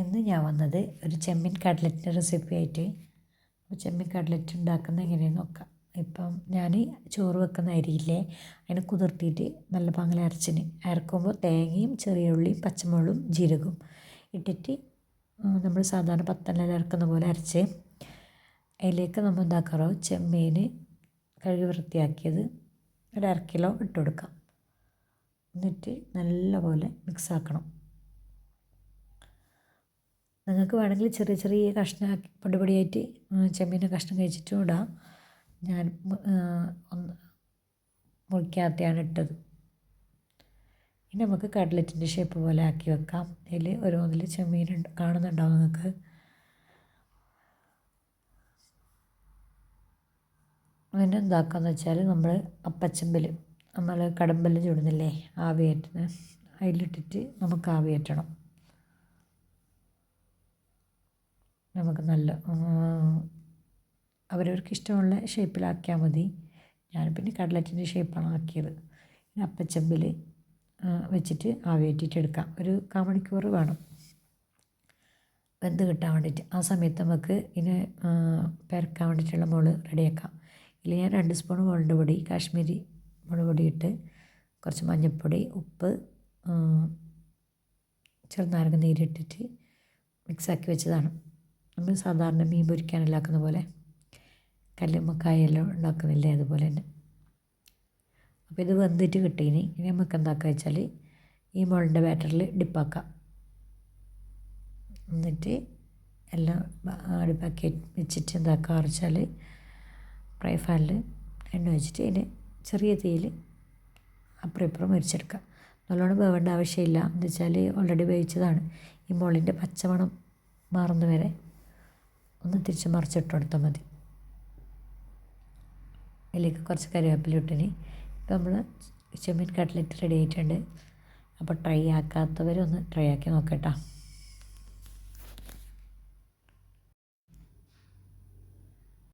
ഇന്ന് ഞാൻ വന്നത് ഒരു ചെമ്മീൻ കട്ലറ്റിന്റെ റെസിപ്പി ആയിട്ട്. അപ്പോൾ ചെമ്മീൻ കട്ലറ്റ് ഉണ്ടാക്കുന്നത് എങ്ങനെയാണെന്ന് നോക്കാം. ഇപ്പം ഞാൻ ചോറ് വെക്കുന്ന അരിയില്ലേ അതിനെ കുതിർത്തിയിട്ട് നല്ല പാങ്ങിൽ അരച്ചിന്. അരക്കുമ്പോൾ തേങ്ങയും ചെറിയ ഉള്ളിയും പച്ചമുളകും ജീരകവും ഇട്ടിട്ട് നമ്മൾ സാധാരണ പത്തെല്ലാം അരക്കുന്ന പോലെ അരച്ച് അതിലേക്ക് നമ്മൾ എന്താക്കാറോ ചെമ്മീൻ കഴുകി വൃത്തിയാക്കിയത് ഒരു അര കിലോ ഇട്ട് കൊടുക്കാം. എന്നിട്ട് നല്ലപോലെ മിക്സ് ആക്കണം. നിങ്ങൾക്ക് വേണമെങ്കിൽ ചെറിയ ചെറിയ കഷ്ണമാക്കി പൊടിപൊടിയായിട്ട് ചെമ്മീന്റെ കഷ്ണം കഴിച്ചിട്ടും ഇടാം. ഞാൻ ഒന്ന് മുറിക്കാത്തയാണ് ഇട്ടത്. ഇനി നമുക്ക് കട്ലറ്റിന്റെ ഷേപ്പ് പോലെ ആക്കി വെക്കാം. അതിൽ ഓരോന്നിൽ ചെമ്മീൻ കാണുന്നുണ്ടാവും നിങ്ങൾക്ക്. അങ്ങനെ എന്താക്കാന്ന് വെച്ചാൽ നമ്മൾ അപ്പച്ചമ്പൽ നമ്മൾ കടമ്പല്ലം ചൂടുന്നില്ലേ ആവിയേറ്റുന്നത് അതിലിട്ടിട്ട് നമുക്ക് ആവിയേറ്റണം. നമുക്ക് നല്ല അവരവർക്ക് ഇഷ്ടമുള്ള ഷേപ്പിലാക്കിയാൽ മതി. ഞാൻ പിന്നെ കട്ലറ്റിന്റെ ഷേപ്പാണ് ആക്കിയത്. പിന്നെ അപ്പച്ചമ്പിൽ വെച്ചിട്ട് ആവിയേറ്റിട്ട് എടുക്കാം. ഒരു കാമണിക്കൂർ വേണം. വെന്ത് കിട്ടാൻ വേണ്ടിയിട്ട്. ആ സമയത്ത് നമുക്ക് ഇനി പെരക്കാൻ വേണ്ടിയിട്ടുള്ള മുൾ റെഡിയാക്കാം. ഇതിൽ ഞാൻ രണ്ട് സ്പൂൺ മുളക് പൊടി കാശ്മീരി മുളക് പൊടി ഇട്ട് കുറച്ച് മഞ്ഞൾപ്പൊടി ഉപ്പ് ചെറുനാരങ്ങ നീരിട്ടിട്ട് മിക്സാക്കി വെച്ചതാണ്. നമ്മൾ സാധാരണ മീൻ പൊരിക്കാനുണ്ടാക്കുന്ന പോലെ? കല്ലുമ്മക്കായെല്ലാം ഉണ്ടാക്കുന്നില്ലേ അതുപോലെ തന്നെ. അപ്പോൾ ഇത് വെന്തിട്ട് കിട്ടീനി. ഇനി നമുക്ക് എന്താക്കുക വെച്ചാൽ ഈ മുളിന്റെ ബാറ്ററിൽ ഡിപ്പാക്കാം എന്നിട്ട് എല്ലാം ഡിപ്പാക്കി വെച്ചിട്ട് എന്താക്കുക വെച്ചാൽ ഫ്രൈ ഫാനിൽ എണ്ണ വെച്ചിട്ട് അതിന് ചെറിയ തീയിൽ അപ്പുറം ഇപ്പുറം മരിച്ചെടുക്കുക നല്ലോണം വേവേണ്ട ആവശ്യമില്ല. എന്ന് വെച്ചാൽ ഓൾറെഡി വേവിച്ചതാണ്. ഈ മുളിന്റെ പച്ചമണം മാറുന്ന വരെ ഒന്ന് തിരിച്ച് മറിച്ചിട്ട് കൊടുത്താൽ മതി. അതിലേക്ക് കുറച്ച് കറിവേപ്പില ഇട്ടിന്. ഇപ്പം നമ്മൾ ചെമ്മീൻ കട്ട്ലറ്റ് റെഡി ആയിട്ടുണ്ട്. അപ്പോൾ ട്രൈ ആക്കാത്തവരൊന്ന് ട്രൈ ആക്കി നോക്കട്ടോ